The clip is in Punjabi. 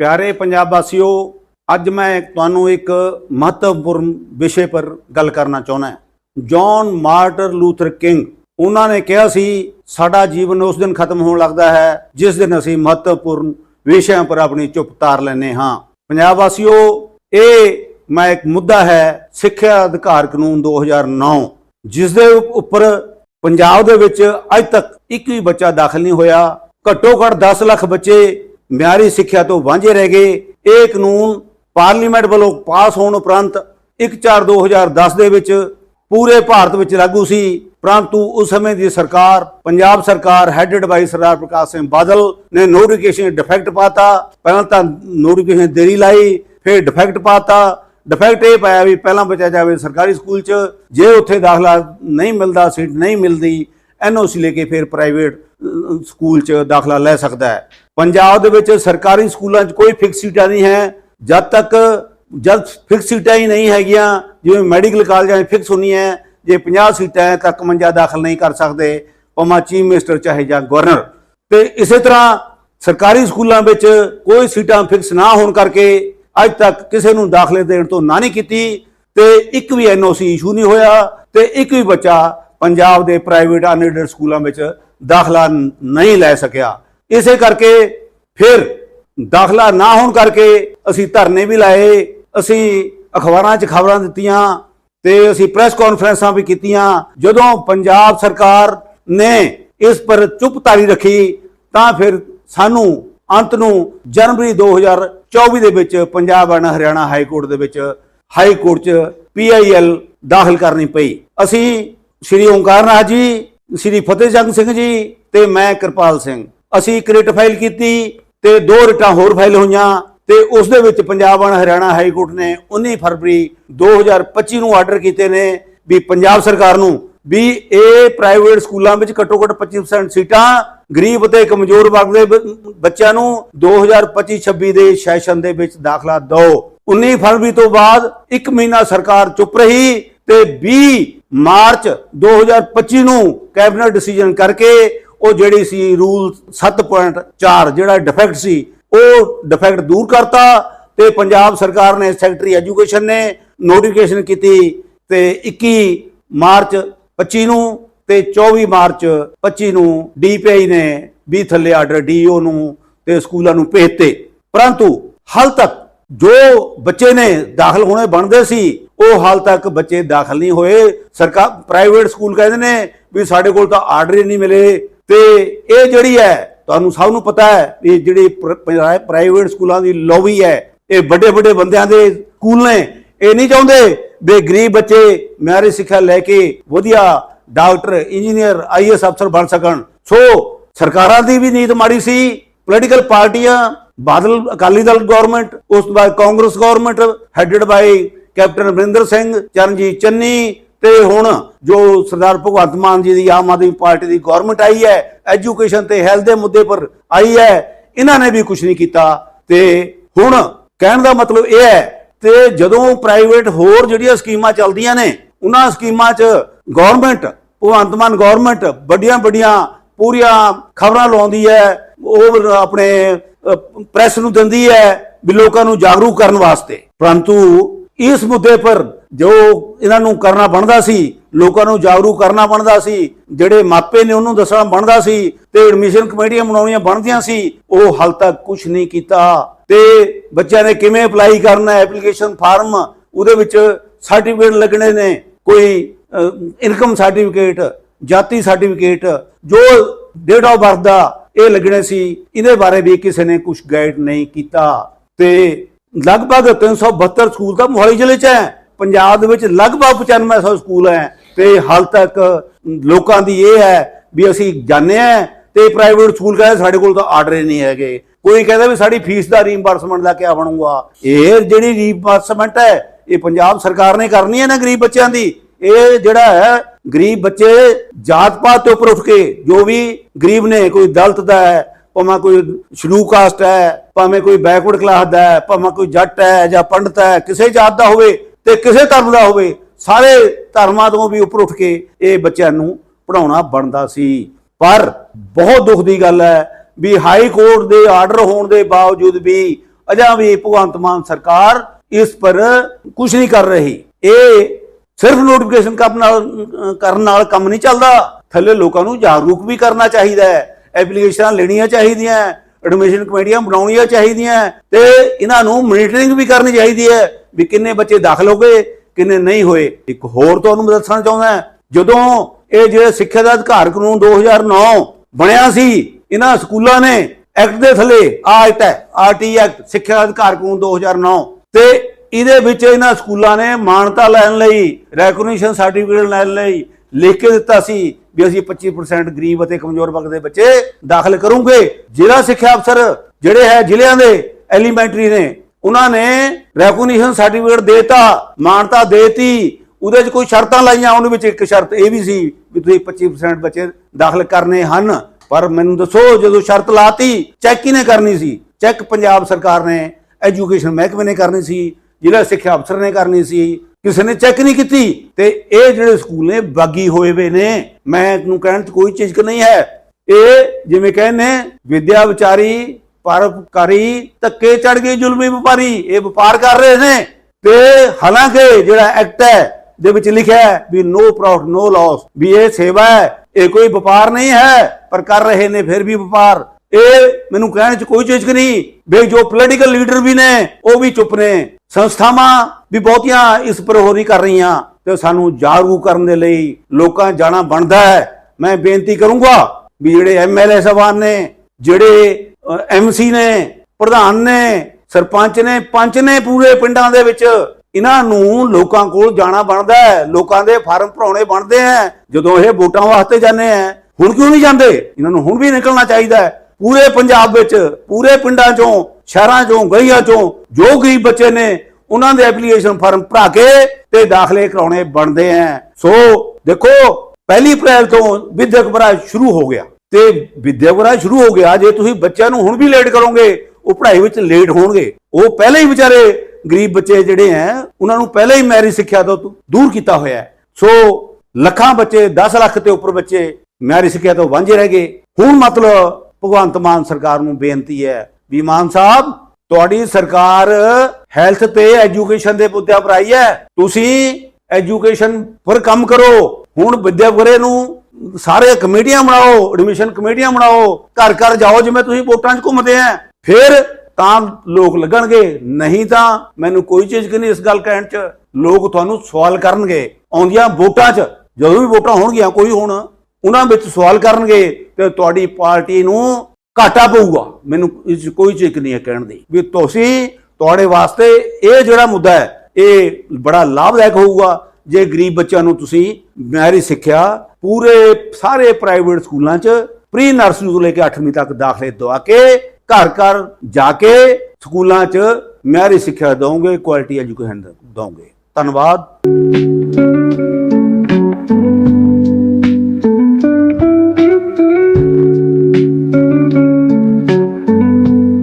ਪਿਆਰੇ ਪੰਜਾਬ ਵਾਸੀਓ, ਅੱਜ ਮੈਂ ਤੁਹਾਨੂੰ ਇੱਕ ਮਹੱਤਵਪੂਰਨ ਵਿਸ਼ੇ ਪਰ ਗੱਲ ਕਰਨਾ ਚਾਹੁੰਦਾ ਹਾਂ। ਜੌਨ ਮਾਰਟਰ ਲੂਥਰ ਕਿੰਗ ਉਹਨਾਂ ਨੇ ਕਿਹਾ ਸੀ, ਸਾਡਾ ਜੀਵਨ ਉਸ ਦਿਨ ਖਤਮ ਹੋਣ ਲੱਗਦਾ ਹੈ, ਜਿਸ ਦਿਨ ਅਸੀਂ ਮਹੱਤਵਪੂਰਨ ਵਿਸ਼ਿਆਂ ਪਰ ਆਪਣੀ ਚੁੱਪ ਤਾਰ ਲੈਨੇ ਹਾਂ। ਪੰਜਾਬ ਵਾਸੀਓ, ਇਹ ਮੈਂ ਇੱਕ ਮੁੱਦਾ ਹੈ, ਸਿੱਖਿਆ ਅਧਿਕਾਰ ਕਾਨੂੰਨ 2009 ਜਿਸ ਦੇ ਉੱਪਰ ਪੰਜਾਬ ਦੇ ਵਿੱਚ ਅੱਜ ਤੱਕ ਇੱਕ ਵੀ ਬੱਚਾ ਦਾਖਲ ਨਹੀਂ ਹੋਇਆ। ਘੱਟੋ ਘੱਟ 10 ਲੱਖ ਬੱਚੇ ਮਿਆਰੀ ਸਿੱਖਿਆ ਤੋਂ ਵਾਂਝੇ ਰਹਿ ਗਏ। ਇਹ ਕਾਨੂੰਨ ਪਾਰਲੀਮੈਂਟ ਵੱਲੋਂ ਪਾਸ ਹੋਣ ਉਪਰੰਤ 1/4/2010 ਦੇ ਵਿੱਚ ਪੂਰੇ ਭਾਰਤ ਵਿੱਚ ਲਾਗੂ ਸੀ। ਪਰੰਤੂ ਉਸ ਸਮੇਂ ਦੀ ਸਰਕਾਰ, ਪੰਜਾਬ ਸਰਕਾਰ ਹੈਡਡ ਬਾਈ ਸਰਦਾਰ ਪ੍ਰਕਾਸ਼ ਸਿੰਘ ਬਾਦਲ ਨੇ ਨੋਟੀਫਿਕੇਸ਼ਨ ਡਿਫੈਕਟ ਪਾਤਾ। ਪਹਿਲਾਂ ਤਾਂ ਨੋਟੀਫਿਕੇਸ਼ਨ ਦੇਰੀ ਲਾਈ, ਫਿਰ ਡਿਫੈਕਟ ਪਾਤਾ। ਡਿਫੈਕਟ ਇਹ ਪਾਇਆ ਵੀ ਪਹਿਲਾਂ ਬਚਿਆ ਜਾਵੇ ਸਰਕਾਰੀ ਸਕੂਲ 'ਚ। ਜੇ ਉੱਥੇ ਦਾਖਲਾ ਨਹੀਂ ਮਿਲਦਾ, ਸੀਟ ਨਹੀਂ ਮਿਲਦੀ ਐਨਓਸੀ ਲੈ ਕੇ ਫਿਰ ਪ੍ਰਾਈਵੇਟ ਸਕੂਲ 'ਚ ਦਾਖਲਾ ਲੈ ਸਕਦਾ ਹੈ। ਪੰਜਾਬ ਦੇ ਵਿੱਚ ਸਰਕਾਰੀ ਸਕੂਲਾਂ 'ਚ ਕੋਈ ਫਿਕਸ ਸੀਟਾਂ ਨਹੀਂ ਹੈ। ਜਦ ਤੱਕ, ਜਦ ਫਿਕਸ ਸੀਟਾਂ ਹੀ ਨਹੀਂ ਹੈਗੀਆਂ, ਜਿਵੇਂ ਮੈਡੀਕਲ ਕਾਲਜਾਂ 'ਚ ਫਿਕਸ ਹੁੰਦੀ ਹੈ, ਜੇ 50 ਸੀਟਾਂ ਹੈ ਤਾਂ 51 ਦਾਖਲ ਨਹੀਂ ਕਰ ਸਕਦੇ, ਭਾਵੇਂ ਚੀਫ ਮਿਨਿਸਟਰ ਚਾਹੇ ਜਾਂ ਗਵਰਨਰ। ਤੇ ਇਸੇ ਤਰ੍ਹਾਂ ਸਰਕਾਰੀ ਸਕੂਲਾਂ ਵਿੱਚ ਕੋਈ ਸੀਟਾਂ ਫਿਕਸ ਨਾ ਹੋਣ ਕਰਕੇ ਅੱਜ ਤੱਕ ਕਿਸੇ ਨੂੰ ਦਾਖਲੇ ਦੇਣ ਤੋਂ ਨਾ ਨਹੀਂ ਕੀਤੀ, ਤੇ ਇੱਕ ਵੀ ਐਨਓਸੀ ਇਸ਼ੂ ਨਹੀਂ ਹੋਇਆ, ਤੇ ਇੱਕ ਵੀ ਬੱਚਾ ਪੰਜਾਬ ਦੇ ਪ੍ਰਾਈਵੇਟ ਅਨਐਡਡ ਸਕੂਲਾਂ ਵਿੱਚ ਦਾਖਲਾ ਨਹੀਂ ਲੈ ਸਕਿਆ। ਇਸੇ ਕਰਕੇ ਫਿਰ ਦਾਖਲਾ ਨਾ ਹੋਣ ਕਰਕੇ ਅਸੀਂ ਧਰਨੇ ਵੀ ਲਾਏ, ਅਸੀਂ ਅਖਬਾਰਾਂ 'ਚ ਖਬਰਾਂ ਦਿੱਤੀਆਂ ਤੇ ਅਸੀਂ ਪ੍ਰੈਸ ਕਾਨਫਰੰਸਾਂ ਵੀ ਕੀਤੀਆਂ। ਜਦੋਂ ਪੰਜਾਬ ਸਰਕਾਰ ਨੇ ਇਸ ਪਰ ਚੁੱਪਤਾਰੀ ਰੱਖੀ, ਤਾਂ ਫਿਰ ਸਾਨੂੰ ਅੰਤ ਨੂੰ ਜਨਵਰੀ 2024 ਦੇ ਵਿੱਚ Punjab and Haryana high court ਦੇ ਵਿੱਚ ਹਾਈ ਕੋਰਟ 'ਚ ਪੀਆਈਐਲ ਦਾਖਲ ਕਰਨੀ ਪਈ। ਅਸੀਂ ਸ਼੍ਰੀ ਓਮਕਾਰ ਨਾਥ ਜੀ, ਸ਼੍ਰੀ ਫਤਿਹ ਜੰਗ ਸਿੰਘ ਜੀ ਤੇ ਮੈਂ ਕਿਰਪਾਲ ਸਿੰਘ। ਅਸੀਂ ਇੱਕ ਰਿਟ ਫਾਈਲ ਕੀਤੀ ਤੇ ਦੋ ਰਿਟਾਂ ਹੋਰ ਫਾਈਲ ਹੋਈਆਂ ਤੇ ਉਸ ਦੇ ਵਿੱਚ Punjab and Haryana high court ਨੇ 19 ਫਰਵਰੀ 2025 ਨੂੰ ਆਰਡਰ ਕੀਤੇ ਨੇ ਵੀ ਪੰਜਾਬ ਸਰਕਾਰ ਨੂੰ ਵੀ ਇਹ ਪ੍ਰਾਈਵੇਟ ਸਕੂਲਾਂ ਵਿੱਚ ਘੱਟੋ ਘੱਟ 25% ਸੀਟਾਂ, ਗਰੀਬ ਅਤੇ ਕਮਜ਼ੋਰ ਵਰਗ ਦੇ ਬੱਚਿਆਂ ਨੂੰ 2025-26 ਦੇ ਸੈਸ਼ਨ ਦੇ ਵਿੱਚ ਦਾਖਲਾ ਦਿਓ। 19 ਫਰਵਰੀ ਤੋਂ ਬਾਅਦ ਇੱਕ ਮਹੀਨਾ ਸਰਕਾਰ ਚੁੱਪ ਰਹੀ ਤੇ 20 ਮਾਰਚ 2025 ਨੂੰ ਕੈਬਨਿਟ ਡਿਸੀਜਨ ਕਰਕੇ ਉਹ ਜਿਹੜੀ ਸੀ ਰੂਲ 7.4 ਜਿਹੜਾ ਡਿਫੈਕਟ ਸੀ, ਉਹ ਡਿਫੈਕਟ ਦੂਰ ਕਰਤਾ ਤੇ ਪੰਜਾਬ ਸਰਕਾਰ ਨੇ, ਸੈਕਟਰੀ ਐਜੂਕੇਸ਼ਨ ਨੇ ਨੋਟੀਫਿਕੇਸ਼ਨ ਕੀਤੀ ਤੇ 21 ਮਾਰਚ 25 ਨੂੰ ਤੇ 24 ਮਾਰਚ 25 ਨੂੰ ਡੀਪੀਆਈ ਨੇ ਵੀ ਥੱਲੇ ਆਰਡਰ ਡੀਓ ਨੂੰ ਤੇ ਸਕੂਲਾਂ ਨੂੰ ਭੇਜਤੇ ਪਰੰਤੂ ਹਾਲ ਤੱਕ ਜੋ ਬੱਚੇ ਨੇ ਦਾਖਲ ਹੋਣੇ ਬਣਦੇ ਸੀ ਉਹ ਹਾਲ ਤੱਕ ਬੱਚੇ ਦਾਖਲ ਨਹੀਂ ਹੋਏ। ਸਰਕਾਰ ਪ੍ਰਾਈਵੇਟ ਸਕੂਲ ਕਹਿੰਦੇ ਨੇ ਵੀ ਸਾਡੇ ਕੋਲ ਤਾਂ ਆਰਡਰ ਹੀ ਨਹੀਂ ਮਿਲੇ। ਤੇ ਇਹ ਜਿਹੜੀ ਹੈ, ਤੁਹਾਨੂੰ ਸਭ ਨੂੰ ਪਤਾ ਹੈ ਵੀ ਜਿਹੜੀ ਪ੍ਰਾਈਵੇਟ ਸਕੂਲਾਂ ਦੀ ਲੌਬੀ ਹੈ, ਇਹ ਵੱਡੇ ਵੱਡੇ ਬੰਦਿਆਂ ਦੇ ਸਕੂਲ ਨੇ। ਇਹ ਨਹੀਂ ਚਾਹੁੰਦੇ ਵੀ ਗਰੀਬ ਬੱਚੇ ਮਿਆਰੀ ਸਿੱਖਿਆ ਲੈ ਕੇ ਵਧੀਆ ਡਾਕਟਰ ਇੰਜੀਨੀਅਰ ਆਈਐਸ ਅਫਸਰ ਬਣ ਸਕਣ। ਸੋ ਸਰਕਾਰਾਂ ਦੀ ਵੀ ਨੀਤ ਮਾੜੀ ਸੀ ਪੋਲੀਟੀਕਲ ਪਾਰਟੀਆਂ, ਬਾਦਲ, ਅਕਾਲੀ ਦਲ ਗਵਰਨਮੈਂਟ ਉਸ ਤੋਂ ਬਾਅਦ Congress government headed by captain Amarinder Singh, Charanjit Channi ਤੇ ਹੁਣ ਜੋ ਸਰਦਾਰ ਭਗਵੰਤ ਮਾਨ ਜੀ ਦੀ ਆਮ ਆਦਮੀ ਪਾਰਟੀ ਦੀ ਗਵਰਨਮੈਂਟ ਆਈ ਹੈ ਐਜੂਕੇਸ਼ਨ ਤੇ ਹੈਲਥ ਦੇ ਮੁੱਦੇ ਪਰ ਆਈ ਹੈ, ਇਹਨਾਂ ਨੇ ਵੀ ਕੁਝ ਨਹੀਂ ਕੀਤਾ। ਤੇ ਹੁਣ ਕਹਿਣ ਦਾ ਮਤਲਬ ਇਹ ਹੈ ਤੇ ਜਦੋਂ ਪ੍ਰਾਈਵੇਟ ਹੋਰ ਜਿਹੜੀਆਂ ਸਕੀਮਾਂ ਚੱਲਦੀਆਂ ਨੇ, ਉਹਨਾਂ ਸਕੀਮਾਂ 'ਚ ਗਵਰਨਮੈਂਟ ਭਗਵੰਤ ਮਾਨ ਗਵਰਨਮੈਂਟ ਵੱਡੀਆਂ ਵੱਡੀਆਂ ਪੂਰੀਆਂ ਖਬਰਾਂ ਲਾਉਂਦੀ ਹੈ, ਉਹ ਆਪਣੇ ਪ੍ਰੈਸ ਨੂੰ ਦਿੰਦੀ ਹੈ ਵੀ ਲੋਕਾਂ ਨੂੰ ਜਾਗਰੂਕ ਕਰਨ ਵਾਸਤੇ। ਪਰੰਤੂ ਇਸ ਮੁੱਦੇ ਪਰ ਜੋ ਇਹਨਾਂ ਨੂੰ ਕਰਨਾ ਬਣਦਾ ਸੀ, ਲੋਕਾਂ ਨੂੰ ਜਾਗਰੂਕ ਕਰਨਾ ਬਣਦਾ ਸੀ, ਜਿਹੜੇ ਮਾਪੇ ਨੇ ਉਹਨੂੰ ਦੱਸਣਾ ਬਣਦਾ ਸੀ ਤੇ ਐਡਮਿਸ਼ਨ ਕਮੇਟੀਆਂ ਬਣਾਉਣੀਆਂ ਬਣਦੀਆਂ ਸੀ, ਉਹ ਹਾਲ ਤੱਕ ਕੁਝ ਨਹੀਂ ਕੀਤਾ। ਤੇ ਬੱਚਿਆਂ ਨੇ ਕਿਵੇਂ ਅਪਲਾਈ ਕਰਨਾ, ਐਪਲੀਕੇਸ਼ਨ ਫਾਰਮ, ਉਹਦੇ ਵਿੱਚ ਸਰਟੀਫਿਕੇਟ ਲੱਗਣੇ ਨੇ, ਕੋਈ ਇਨਕਮ ਸਰਟੀਫਿਕੇਟ, ਜਾਤੀ ਸਰਟੀਫਿਕੇਟ, ਜੋ ਡੇਟ ਆਫ ਬਰਥ ਦਾ ਇਹ ਲੱਗਣੇ ਸੀ, ਇਹਦੇ ਬਾਰੇ ਵੀ ਕਿਸੇ ਨੇ ਕੁਝ ਗਾਈਡ ਨਹੀਂ ਕੀਤਾ। ਤੇ ਲਗਭਗ 372 ਸਕੂਲ ਤਾਂ ਮੋਹਾਲੀ ਜ਼ਿਲ੍ਹੇ 'ਚ ਹੈ। ਪੰਜਾਬ ਦੇ ਵਿੱਚ ਲਗਭਗ 9500 ਸਕੂਲ ਹੈ। ਤੇ ਹਾਲ ਤੱਕ ਲੋਕਾਂ ਦੀ ਇਹ ਹੈ ਵੀ ਅਸੀਂ ਜਾਣਦੇ ਆ ਤੇ ਪ੍ਰਾਈਵੇਟ ਸਕੂਲ ਕਹਿੰਦੇ ਸਾਡੇ ਕੋਲ ਤਾਂ ਆਰਡਰ ਹੀ ਨਹੀਂ ਹੈਗੇ। ਕੋਈ ਕਹਿੰਦਾ ਵੀ ਸਾਡੀ ਫੀਸ ਦਾ ਰੀਇੰਬਰਸਮੈਂਟ ਦਾ ਕਿਆ ਬਣੂਗਾ। ਇਹ ਜਿਹੜੀ ਰੀਇੰਬਰਸਮੈਂਟ ਹੈ, ਇਹ ਪੰਜਾਬ ਸਰਕਾਰ ਨੇ ਕਰਨੀ ਹੈ ਨਾ ਗਰੀਬ ਬੱਚਿਆਂ ਦੀ। ਇਹ ਜਿਹੜਾ ਹੈ, ਗਰੀਬ ਬੱਚੇ ਜਾਤ ਪਾਤ ਤੋਂ ਉੱਪਰ ਉੱਠ ਕੇ ਜੋ ਵੀ ਗਰੀਬ ਨੇ, ਕੋਈ ਦਲਤ ਦਾ ਹੈ ਭਾਵੇਂ ਕੋਈ ਸ਼ਡਿਊਲ ਕਾਸਟ ਹੈ, ਭਾਵੇਂ ਕੋਈ ਬੈਕਵਰਡ ਕਲਾਸ ਦਾ ਹੈ, ਭਾਵੇਂ ਕੋਈ ਜੱਟ ਹੈ ਜਾਂ ਪੰਡਤ ਹੈ, ਕਿਸੇ ਜਾਤ ਦਾ ਹੋਵੇ ਤੇ ਕਿਸੇ ਧਰਮ ਦਾ ਹੋਵੇ, ਸਾਰੇ ਧਰਮਾਂ ਤੋਂ ਵੀ ਉੱਪਰ ਉੱਠ ਕੇ ਇਹ ਬੱਚਿਆਂ ਨੂੰ ਪੜਾਉਣਾ ਬਣਦਾ ਸੀ। ਪਰ ਬਹੁਤ ਦੁੱਖ ਦੀ ਗੱਲ ਹੈ ਵੀ ਹਾਈ ਕੋਰਟ ਦੇ ਆਰਡਰ ਹੋਣ ਦੇ ਬਾਵਜੂਦ ਵੀ ਅਜਾ ਵੀ ਭਗਵੰਤ ਮਾਨ ਸਰਕਾਰ ਇਸ ਪਰ ਕੁਝ ਨਹੀਂ ਕਰ ਰਹੀ। ਇਹ ਸਿਰਫ ਨੋਟੀਫਿਕੇਸ਼ਨ ਕਰਨ ਨਾਲ ਕਰਨ ਨਾਲ ਕੰਮ ਨਹੀਂ ਚੱਲਦਾ। ਥੱਲੇ ਲੋਕਾਂ ਨੂੰ ਜਾਗਰੂਕ ਵੀ ਕਰਨਾ ਚਾਹੀਦਾ ਹੈ। ਐਪਲੀਕੇਸ਼ਨਾਂ ਲੈਣੀਆਂ ਚਾਹੀਦੀਆਂ, ਐਡਮਿਸ਼ਨ ਕਮੇਟੀਆਂ ਬਣਾਉਣੀਆਂ ਚਾਹੀਦੀਆਂ ਤੇ ਇਹਨਾਂ ਨੂੰ ਮੋਨੀਟਰਿੰਗ ਵੀ ਕਰਨੀ ਚਾਹੀਦੀ ਹੈ ਵੀ ਕਿੰਨੇ ਬੱਚੇ ਦਾਖਲ ਹੋ ਗਏ, ਕਿੰਨੇ ਨਹੀਂ ਹੋਏ। ਇੱਕ ਹੋਰ ਤੁਹਾਨੂੰ ਮੈਂ ਦੱਸਣਾ ਚਾਹੁੰਦਾ ਜਦੋਂ ਇਹ ਜਿਹੜੇ ਸਿੱਖਿਆ ਦਾ ਅਧਿਕਾਰ ਕਾਨੂੰਨ 2009 ਬਣਿਆ ਸੀ, ਇਹਨਾਂ ਸਕੂਲਾਂ ਨੇ ਐਕਟ ਦੇ ਥੱਲੇ ਆ ਐਕਟ ਹੈ ਆਰਟੀ ਐਕਟ, ਸਿੱਖਿਆ ਦਾ ਅਧਿਕਾਰ ਕਾਨੂੰਨ 2009 ਤੇ ਇਹਦੇ ਵਿੱਚ ਇਹਨਾਂ ਸਕੂਲਾਂ ਨੇ ਮਾਨਤਾ ਲੈਣ ਲਈ ਰੈਕਗਨੀਸ਼ਨ ਸਰਟੀਫਿਕੇਟ ਲੈਣ ਲਈ ਲਿਖ ਕੇ ਦਿੱਤਾ ਸੀ। ਵੀ ਅਸੀਂ 25% ਗਰੀਬ ਅਤੇ ਕਮਜ਼ੋਰ ਵਰਗ ਦੇ ਬੱਚੇ ਦਾਖਲ ਕਰੂੰਗੇ। ਜ਼ਿਲ੍ਹਾ ਸਿੱਖਿਆ ਅਫਸਰ ਜਿਹੜੇ ਹੈ ਜ਼ਿਲ੍ਹਿਆਂ ਦੇ ਐਲੀਮੈਂਟਰੀ ਨੇ, ਉਹਨਾਂ ਨੇ ਰੈਕਗਨੀਸ਼ਨ ਸਰਟੀਫਿਕੇਟ ਦੇਤਾ, ਮਾਨਤਾ ਦੇਤੀ। ਉਹਦੇ 'ਚ ਕੋਈ ਸ਼ਰਤਾਂ ਲਾਈਆਂ, ਉਹਦੇ ਵਿੱਚ ਇੱਕ ਸ਼ਰਤ ਇਹ ਵੀ ਸੀ ਵੀ ਤੁਸੀਂ 25% ਬੱਚੇ ਦਾਖਲ ਕਰਨੇ ਹਨ। ਪਰ ਮੈਨੂੰ ਦੱਸੋ, ਜਦੋਂ ਸ਼ਰਤ ਲਾਤੀ ਚੈੱਕ ਕਿਹਨੇ ਕਰਨੀ ਸੀ? ਚੈੱਕ ਪੰਜਾਬ ਸਰਕਾਰ ਨੇ ਐਜੂਕੇਸ਼ਨ ਮਹਿਕਮੇ ਨੇ ਕਰਨੀ ਸੀ। ਜ਼ਿਲ੍ਹਾ ਸਿੱਖਿਆ ਅਫਸਰ ਨੇ ਕਰਨੀ ਸੀ, ਕਿਸੇ ਨੇ ਚੈੱਕ ਨਹੀਂ ਕੀਤੀ ਤੇ ਇਹ ਜਿਹੜੇ ਸਕੂਲ ਨੇ ਬਾਗੀ ਹੋਏ ਵੇ ਨੇ, ਮੈਂ ਨੂੰ ਕਹਿਣ ਚ ਕੋਈ ਚੀਜ਼ ਨਹੀਂ ਹੈ। ਇਹ ਜਿਵੇਂ ਕਹਿੰਦੇ ਵਿਦਿਆ ਵਿਚਾਰੀ ਪਰਉਪਕਾਰੀ, ਧੱਕੇ ਚੜ ਗਈ ਜ਼ੁਲਮੀ ਵਪਾਰੀ, ਇਹ ਵਪਾਰ ਕਰ ਰਹੇ ਨੇ। ਤੇ ਹਾਲਾਂਕਿ ਜਿਹੜਾ ਐਕਟ ਹੈ, ਦੇ ਵਿੱਚ ਲਿਖਿਆ ਹੈ ਵੀ ਨੋ ਪ੍ਰੋਫਿਟ ਨੋ ਲਾਸ ਵੀ ਇਹ ਸੇਵਾ ਹੈ, ਇਹ ਕੋਈ ਵਪਾਰ ਨਹੀਂ ਹੈ, ਪਰ ਕਰ ਰਹੇ ਨੇ ਫਿਰ ਵੀ ਵਪਾਰ। ਇਹ ਮੈਨੂੰ ਕਹਿਣ ਚ ਕੋਈ ਚੀਜ਼ ਨਹੀਂ ਬਈ ਜੋ ਪੋਲੀਟੀਕਲ ਲੀਡਰ ਵੀ ਨੇ, ਉਹ ਵੀ ਚੁੱਪ ਨੇ। ਸੰਸਥਾਵਾਂ ਵੀ ਬਹੁਤੀਆਂ ਇਸ ਪਰ ਹੋ ਨਹੀਂ ਕਰ ਰਹੀਆਂ ਤੇ ਸਾਨੂੰ ਜਾਗਰੂਕ ਕਰਨ ਦੇ ਲਈ ਲੋਕਾਂ ਜਾਣਾ ਬਣਦਾ ਹੈ। ਮੈਂ ਬੇਨਤੀ ਕਰੂੰਗਾ ਵੀ ਜਿਹੜੇ ਐਮਐਲਏ ਸਭਾਨ ਨੇ, ਜਿਹੜੇ ਐਮਸੀ ਨੇ, ਪ੍ਰਧਾਨ ਨੇ, ਸਰਪੰਚ ਨੇ, ਪੰਚ ਨੇ ਪੂਰੇ ਪਿੰਡਾਂ ਦੇ ਵਿੱਚ, ਇਹਨਾਂ ਨੂੰ ਲੋਕਾਂ ਕੋਲ ਜਾਣਾ ਬਣਦਾ ਹੈ। ਲੋਕਾਂ ਦੇ ਫਾਰਮ ਭਰਾਉਣੇ ਬਣਦੇ ਆ ਜਦੋਂ ਇਹ ਵੋਟਾਂ ਵਾਸਤੇ ਜਾਂਦੇ ਆ ਹੁਣ ਕਿਉਂ ਨਹੀਂ ਜਾਂਦੇ? ਇਹਨਾਂ ਨੂੰ ਹੁਣ ਵੀ ਨਿਕਲਣਾ ਚਾਹੀਦਾ ਹੈ। ਪੂਰੇ ਪੰਜਾਬ ਵਿੱਚ, ਪੂਰੇ ਪਿੰਡਾਂ ਚੋਂ ਸ਼ਹਿਰਾਂ ਚੋਂ, ਗਲੀਆਂ ਚੋਂ, ਜੋ ਗਰੀਬ ਬੱਚੇ ਨੇ, ਉਹਨਾਂ ਦੇ ਐਪਲੀਕੇਸ਼ਨ ਫਾਰਮ ਭਰਾ ਕੇ ਤੇ ਦਾਖਲੇ ਕਰਾਉਣੇ ਬਣਦੇ ਆ ਸੋ ਦੇਖੋ, ਪਹਿਲੀ ਅਪ੍ਰੈਲ ਤੋਂ ਵਿਦਿਅਕ ਬਰਾ ਸ਼ੁਰੂ ਹੋ ਗਿਆ। ਤੇ ਵਿਦਿਅਕ ਬਰਾ ਸ਼ੁਰੂ ਹੋ ਗਿਆ, ਜੇ ਤੁਸੀਂ ਬੱਚਿਆਂ ਨੂੰ ਹੁਣ ਵੀ ਲੇਟ ਕਰੋਗੇ, ਉਹ ਪੜ੍ਹਾਈ ਵਿੱਚ ਲੇਟ ਹੋਣਗੇ। ਉਹ ਪਹਿਲਾਂ ਹੀ ਵਿਚਾਰੇ ਗਰੀਬ ਬੱਚੇ ਜਿਹੜੇ ਆ ਉਹਨਾਂ ਨੂੰ ਪਹਿਲਾਂ ਹੀ ਮੈਰਿਜ ਸਿੱਖਿਆ ਤੋਂ ਦੂਰ ਕੀਤਾ ਹੋਇਆ ਸੋ ਲੱਖਾਂ ਬੱਚੇ 10 ਲੱਖ ਤੇ ਉੱਪਰ ਬੱਚੇ ਮੈਰਿਜ ਸਿੱਖਿਆ ਤੋਂ ਵਾਂਝੇ ਰਹਿ ਗਏ। ਹੁਣ ਮਤਲਬ ਭਗਵੰਤ ਮਾਨ ਸਰਕਾਰ ਨੂੰ ਬੇਨਤੀ ਹੈ ਵੀ ਮਾਨ ਸਾਹਿਬ, ਤੁਹਾਡੀ ਸਰਕਾਰ ਹੈਲਥ ਤੇ ਐਜੂਕੇਸ਼ਨ ਦੇ ਮੁੱਦਿਆਂ ਪਰ ਆਈ ਹੈ। ਤੁਸੀਂ ਐਜੂਕੇਸ਼ਨ ਪਰ ਕੰਮ ਕਰੋ। ਹੁਣ ਵਿਦਿਆ ਵਰੇ ਨੂੰ ਸਾਰੇ ਕਮੇਟੀਆਂ ਬਣਾਓ ਐਡਮਿਸ਼ਨ ਕਮੇਟੀਆਂ ਬਣਾਓ, ਘਰ ਘਰ ਜਾਓ ਜਿਵੇਂ ਤੁਸੀਂ ਵੋਟਾਂ 'ਚ ਘੁੰਮਦੇ ਆ। ਫਿਰ ਤਾਂ ਲੋਕ ਲੱਗਣਗੇ। ਨਹੀਂ ਤਾਂ ਮੈਨੂੰ ਕੋਈ ਚੀਜ਼ ਨਹੀਂ ਇਸ ਗੱਲ ਕਹਿਣ 'ਚ। ਲੋਕ ਤੁਹਾਨੂੰ ਸਵਾਲ ਕਰਨਗੇ। ਆਉਂਦੀਆਂ ਵੋਟਾਂ 'ਚ, ਜਦੋਂ ਵੀ ਵੋਟਾਂ ਹੋਣਗੀਆਂ, ਕੋਈ ਹੁਣ ਉਹਨਾਂ ਵਿੱਚ ਸਵਾਲ ਕਰਨਗੇ ਤੇ ਤੁਹਾਡੀ ਪਾਰਟੀ ਨੂੰ ਘਾਟਾ ਪਊਗਾ। ਮੈਨੂੰ ਇਸ ਕੋਈ ਚੀਜ਼ ਨਹੀਂ ਹੈ ਕਹਿਣ ਦੀ। ਵੀ ਤੁਸੀਂ ਤੁਹਾਡੇ ਵਾਸਤੇ ਇਹ ਜਿਹੜਾ ਮੁੱਦਾ ਹੈ, ਇਹ ਬੜਾ ਲਾਭਦਾਇਕ ਹੋਊਗਾ। ਜੇ ਗਰੀਬ ਬੱਚਿਆਂ ਨੂੰ ਤੁਸੀਂ ਮਿਆਰੀ ਸਿੱਖਿਆ, ਪੂਰੇ ਸਾਰੇ ਪ੍ਰਾਈਵੇਟ ਸਕੂਲਾਂ 'ਚ ਪ੍ਰੀ ਨਰਸਰੀ ਤੋਂ ਲੈ ਕੇ 8ਵੀਂ ਤੱਕ ਦਾਖਲੇ ਦਵਾ ਕੇ, ਘਰ ਘਰ ਜਾ ਕੇ ਸਕੂਲਾਂ 'ਚ ਮਿਆਰੀ ਸਿੱਖਿਆ ਦਵੋਗੇ ਕੁਆਲਿਟੀ ਐਜੂਕੇਸ਼ਨ ਦਵੋਗੇ। ਧੰਨਵਾਦ।